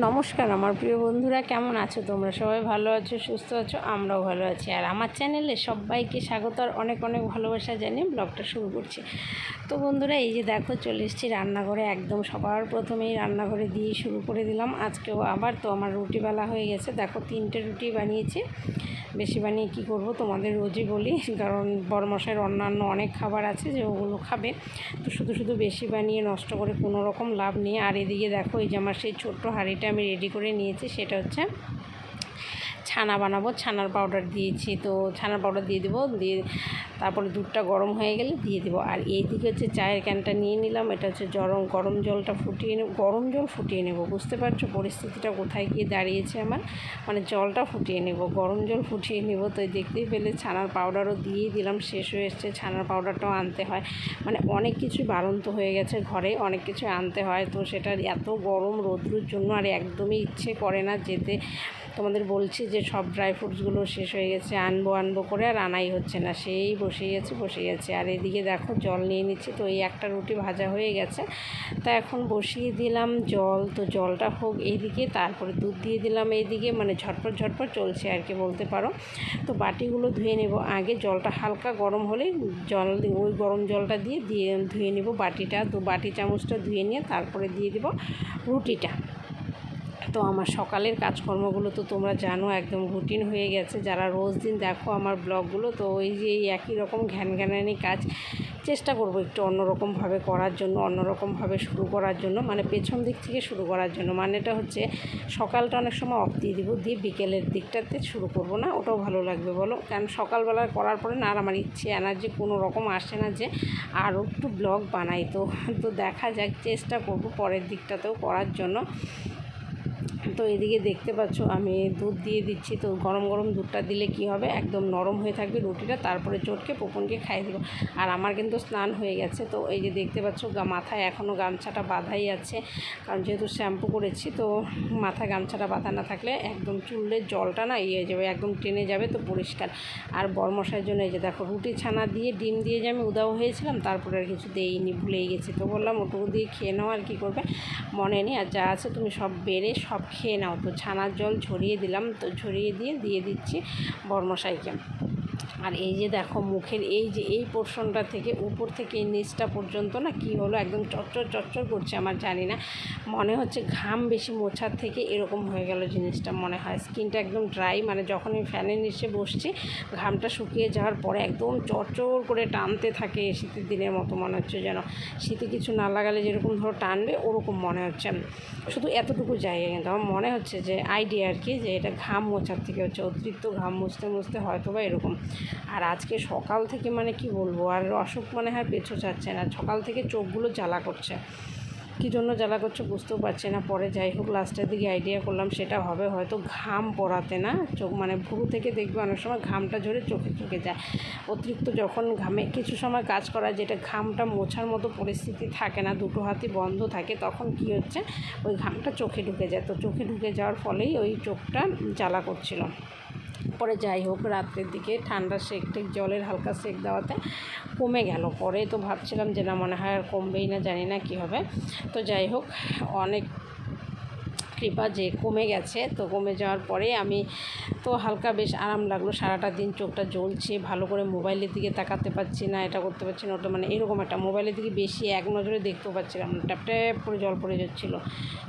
নমস্কার আমার প্রিয় বন্ধুরা, কেমন আছো তোমরা? সবাই ভালো আছো, সুস্থ আছো? আমরাও ভালো আছি। আর আমার চ্যানেলে সবাইকে স্বাগত আর অনেক অনেক ভালোবাসা জানিয়ে ব্লগটা শুরু করছি। তো বন্ধুরা, এই যে দেখো, চলে এসেছি রান্নাঘরে। একদম সবার প্রথমেই রান্নাঘরে দিয়ে শুরু করে দিলাম। আজকেও আবার তো আমার রুটি বেলা হয়ে গেছে। দেখো, তিনটে রুটি বানিয়েছি। বেশি বানিয়ে কী করব তোমাদের রোজই বলি, কারণ বড়মশাইয়ের অন্যান্য অনেক খাবার আছে যে ওগুলো খাবে। তো শুধু শুধু বেশি বানিয়ে নষ্ট করে কোনো রকম লাভ নেই। আর এদিকে দেখো, এই যে আমার সেই ছোট্ট হাঁড়িটা আমি রেডি করে নিয়েছি সেটা হচ্ছে ছানা বানাবো, ছানার পাউডার দিয়েছি তো ছানার পাউডার দিয়ে দেবো, দিয়ে তারপরে দুধটা গরম হয়ে গেলে দিয়ে দেবো। আর এইদিকে হচ্ছে চায়ের ক্যানটা নিয়ে নিলাম, এটা হচ্ছে গরম গরম জলটা ফুটিয়ে নেব, গরম জল ফুটিয়ে নেব, বুঝতে পারছ পরিস্থিতিটা কোথায় গিয়ে দাঁড়িয়েছে আমার? মানে জলটা ফুটিয়ে নেব, গরম জল ফুটিয়ে নেব, তো দেখতেই পেলে ছানার পাউডারও দিয়েই দিলাম, শেষ হয়ে এসছে ছানার পাউডারটাও আনতে হয়। মানে অনেক কিছুই বাড়ন্ত হয়ে গেছে ঘরে, অনেক কিছু আনতে হয়, তো সেটার এত গরম রোদ্রুর জন্য আর একদমই ইচ্ছে করে না যেতে। তোমাদের বলছি যে সব ড্রাই ফ্রুটসগুলো শেষ হয়ে গেছে, আনব আনব করে আর আনাই হচ্ছে না। সেই বসে গেছে বসে গেছে। আর এদিকে দেখো জল নিয়ে নিচ্ছি, তো এই একটা রুটি ভাজা হয়ে গেছে। তা এখন বসিয়ে দিলাম জল। তো জলটা হোক এইদিকে, তারপরে দুধ দিয়ে দিলাম এইদিকে। মানে ঝটপট ঝটপট চলছে আর কি বলতে পারো। তো বাটিগুলো ধুয়ে নেব। আগে জলটা হালকা গরম হলেই জল, ওই গরম জলটা দিয়ে দিয়ে ধুয়ে নেব বাটিটা। তো বাটি চামচটা ধুয়ে নিয়ে তারপরে দিয়ে দেবো রুটিটা। তো আমার সকালের কাজকর্মগুলো তো তোমরা জানো, একদম রুটিন হয়ে গেছে। যারা রোজ দিন দেখো আমার ব্লগগুলো, তো ওই যে এই একই রকম ঘ্যান ঘ্যানানি কাজ চেষ্টা করব একটু অন্যরকমভাবে করার জন্য, অন্যরকমভাবে শুরু করার জন্য মানে পেছন দিক থেকে শুরু করার জন্য। মানেটা হচ্ছে সকালটা অনেক সময় অফ দিয়ে দিব, দিয়ে বিকেলের দিকটাতে শুরু করব না, ওটাও ভালো লাগবে বলো। কারণ সকালবেলা করার পরে না, আর আমার ইচ্ছে এনার্জি কোনো রকম আসে না যে আরও একটু ব্লগ বানাই। তো তো দেখা যাক, চেষ্টা করব পরের দিকটাতেও করার জন্য। তো এদিকে দেখতে পাচ্ছ, আমি দুধ দিয়ে দিচ্ছি। তো গরম গরম দুধটা দিলে কি হবে? একদম নরম হয়ে থাকবে রুটিটা, তারপরে চটকে পোপনকে খাইয়ে দেবো। আর আমার কিন্তু স্নান হয়ে গেছে। তো এই যে দেখতে পাচ্ছ মাথায় এখনও গামছাটা বাঁধাই আছে। কারণ যেহেতু শ্যাম্পু করেছি, তো মাথায় গামছাটা বাঁধা না থাকলে একদম চুলের জলটা না ইয়ে হয়ে যাবে, একদম টেনে যাবে তো পরিষ্কার। আর বরমশাইয়ের জন্য এই যে দেখো, রুটি ছানা দিয়ে ডিম দিয়ে যে আমি উদাও হয়েছিলাম, তারপরে আর কিছু দেইনি, ভুলেই গেছি। তো বললাম, ওটুকু দিয়ে খেয়ে নাও আর কী করবে, মনে নেই। আর যা আছে তুমি সব বেড়ে সব খেয়ে নাও। তো ছানার জল ছড়িয়ে দিলাম। তো ছড়িয়ে দিয়ে দিয়ে দিচ্ছি বর্মশাইকে। আর এই যে দেখো মুখের এই যে এই পোর্শনটা থেকে উপর থেকে এই নিচটা পর্যন্ত না কি হলো? একদম চচ্চর চচ্চর করছে আমার, জানি না। মনে হচ্ছে ঘাম বেশি মোছার থেকে এরকম হয়ে গেল জিনিসটা মনে হয়। স্কিনটা একদম ড্রাই মানে যখন আমি ফ্যানের নিচে বসছি, ঘামটা শুকিয়ে যাওয়ার পরে একদম চরচর করে টানতে থাকে শীতের দিনের মতো মনে হচ্ছে যেন। শীতে কিছু না লাগালে যেরকম ধরো টানবে, ওরকম মনে হচ্ছে। শুধু এতটুকু জায়গা কিন্তু আমার মনে হচ্ছে যে আইডিয়া আর কি, যে এটা ঘাম মোছার থেকে হচ্ছে, অতিরিক্ত ঘাম মুছতে মুছতে হয়তো বা এরকম। আর আজকে সকাল থেকে মানে কি বলব, আর অসুখ মনে হয় পেছো যাচ্ছে না, সকাল থেকে চোখগুলো জ্বালা করছে। কী জন্য জ্বালা করছে বুঝতেও পারছি না, পরে যাই হোক লাস্টের দিকে আইডিয়া করলাম, সেটা হবে হয়তো ঘাম পড়াতে না? চোখ মানে ভুরু থেকে দেখবে অনেক সময় ঘামটা ঝরে চোখে চোখে যায়। অতিরিক্ত যখন ঘামে, কিছু সময় কাজ করা যেটা ঘামটা মোছার মতো পরিস্থিতি থাকে না, দুটো হাতই বন্ধ থাকে, তখন কি হচ্ছে? ওই ঘামটা চোখে ঢুকে যায়। তো চোখে ঢুকে যাওয়ার ফলেই ওই চোখটা জ্বালা করছিল। পরে যাই হোক রাত্রের দিকে ঠান্ডা সেক টেক, জলের হালকা সেক দেওয়াতে কমে গেল। পরে তো ভাবছিলাম যে না, মনে হয় আর কমবেই না, জানি না কী হবে। তো যাই হোক, অনেক কৃপা যে কমে গেছে, তো কমে যাওয়ার পরে আমি তো হালকা বেশ আরাম লাগল। সারাটা দিন চোখটা জ্বলছে, ভালো করে মোবাইলের দিকে তাকাতে পারছি না, এটা করতে পারছি না, ওটা মানে এরকম একটা মোবাইলের দিকে বেশি এক নজরে দেখতেও পাচ্ছিলাম ট্যাপ ট্যাপ করে জল পড়ে যাচ্ছিল,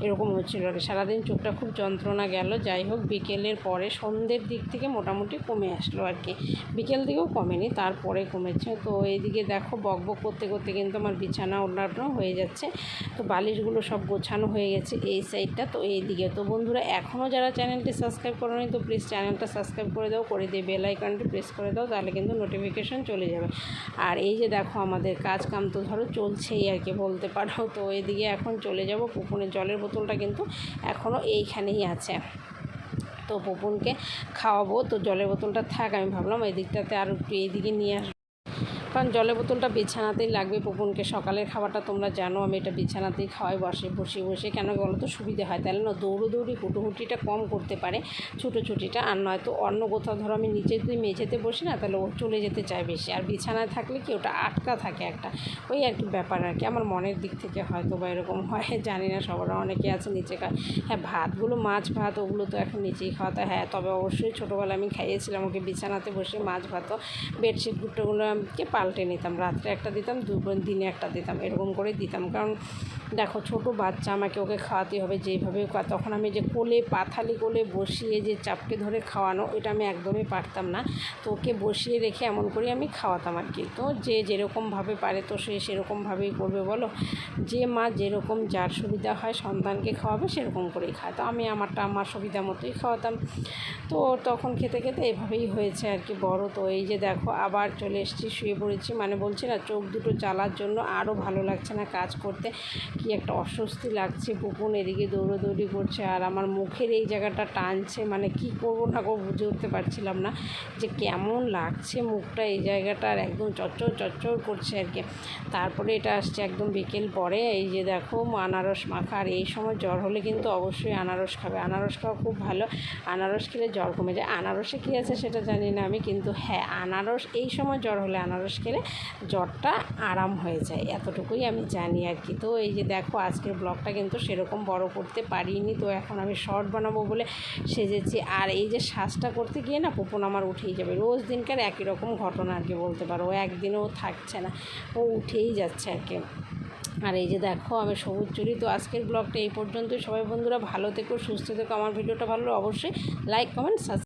এরকম হচ্ছিল আর সারাদিন চোখটা খুব যন্ত্রণা গেল, যাই হোক বিকেলের পরে সন্ধ্যের দিক থেকে মোটামুটি কমে আসলো আর কি। বিকেল দিকেও কমেনি, তারপরে কমেছে, তো এইদিকে দেখো বক বক করতে করতে কিন্তু আমার বিছানা ওড়ানো হয়ে যাচ্ছে, তো বালিশগুলো সব গোছানো হয়ে গেছে এই সাইডটা তো এই দিকে। তো বন্ধুরা, এখনও যারা চ্যানেলটি সাবস্ক্রাইব করেনি, তো প্লিজ চ্যানেলটা সাবস্ক্রাইব করে দাও, করে দিয়ে বেল আইকনটি প্রেস করে দাও, তাহলে কিন্তু নোটিফিকেশান চলে যাবে। আর এই যে দেখো, আমাদের কাজ কাম তো ধরো চলছেই আর কি, বলতে পারো। তো এদিকে এখন চলে যাব, পুকুরের জলের বোতলটা কিন্তু এখনও এইখানেই আছে। তো পুপুনকে খাওয়াবো, তো জলের বোতলটা থাক, আমি ভাবলাম এই দিকটাতে আর একটু এইদিকে নিয়ে আসব। কারণ জলের বোতলটা বিছানাতেই লাগবে পুকুনকে সকালের খাবারটা তোমরা জানো, আমি এটা বিছানাতেই খাওয়াই, বসে বসে বসে। কেন বলো তো? সুবিধে হয়। তাহলে না, দৌড়োদৌড়ি হুটোহুটিটা কম করতে পারে ছুটোছুটিটা। আর নয়তো অন্য কোথাও, ধরো আমি নিচে যদি মেঝেতে বসি না, তাহলে ও চলে যেতে চায় বেশি। আর বিছানায় থাকলে কি ওটা আটকা থাকে একটা? ওই কি ব্যাপার আর কি। আমার মনের দিক থেকে হয়তো বা এরকম হয়, জানি না, সবার অনেকে আছে নিচে খায়। হ্যাঁ ভাতগুলো, মাছ ভাত, ওগুলো তো এখন নিচেই খাওয়াতে হ্যাঁ তবে অবশ্যই ছোটোবেলায় আমি খাইয়েছিলাম ওকে বিছানাতে বসে মাছ ভাতও বেডশিট গুটোগুলো আমাকে পাল্টে নিতাম। রাত্রে একটা দিতাম দু দিনে একটা দিতাম। এরকম করে দিতাম। কারণ দেখো, ছোটো বাচ্চা, আমাকে ওকে খাওয়াতে হবে যেভাবে। তখন আমি যে কোলে, পাথালি কোলে বসিয়ে যে চাপকে ধরে খাওয়ানো এটা আমি একদমই পারতাম না। তো ওকে বসিয়ে রেখে এমন করে আমি খাওয়াতাম আর কি। তো যে যেরকমভাবে পারে তো সে সেরকমভাবেই করবে, বলো? যে মা যেরকম যার সুবিধা হয় সন্তানকে খাওয়াবে, সেরকম করেই খায়। তো আমি আমারটা আমার সুবিধা মতোই খাওয়াতাম। তো তখন খেতে খেতে এভাবেই হয়েছে আর কি বড়। তো এই যে দেখো, আবার চলে এসেছি, শুয়ে পড়েছি। মানে বলছি না, চোখ দুটো জ্বালার জন্য আরও ভালো লাগছে না কাজ করতে। কি একটা অস্বস্তি লাগছে পুকুন এদিকে দৌড়োদৌড়ি করছে, আর আমার মুখের এই জায়গাটা টানছে মানে কি করব না করব বুঝে উঠতে পারছিলাম না যে কেমন লাগছে মুখটা এই জায়গাটা, আর একদম চচ্চর চচ্চর করছে আর কি। তারপরে এটা আসছে একদম বিকেল পরে, এই যে দেখো আনারস মাখা, আর এই সময় জ্বর হলে কিন্তু অবশ্যই আনারস খাবে। আনারস খাওয়া খুব ভালো, আনারস খেলে জ্বর কমে যায়। আনারসে কী আছে সেটা জানি না আমি, কিন্তু হ্যাঁ আনারস, এই সময় জ্বর হলে আনারস খেলে জ্বরটা আরাম হয়ে যায়, এতটুকুই আমি জানি আর কি। তো এই যে দেখো আজকের ব্লগটা কিন্তু সেরকম বড় করতে পারিনি, তো এখন আমি শর্ট বানাবো বলে সেজেছি। আর এই যে শ্বাসটা করতে গিয়ে না পুপন আমার উঠেই যাবে। রোজ দিনকার একই রকম ঘটনা আর কি বলতে পারো। ও একদিনও থাকছে না, ও উঠেই যাচ্ছে আর কি। আর এই যে দেখো আমি সবুজ চুরি, তো আজকের ব্লগটা এই পর্যন্তই। সবাই বন্ধুরা ভালো থেকো, সুস্থ থেকো। আমার ভিডিওটা ভালো অবশ্যই লাইক কমেন্ট সাবস্ক্রাইব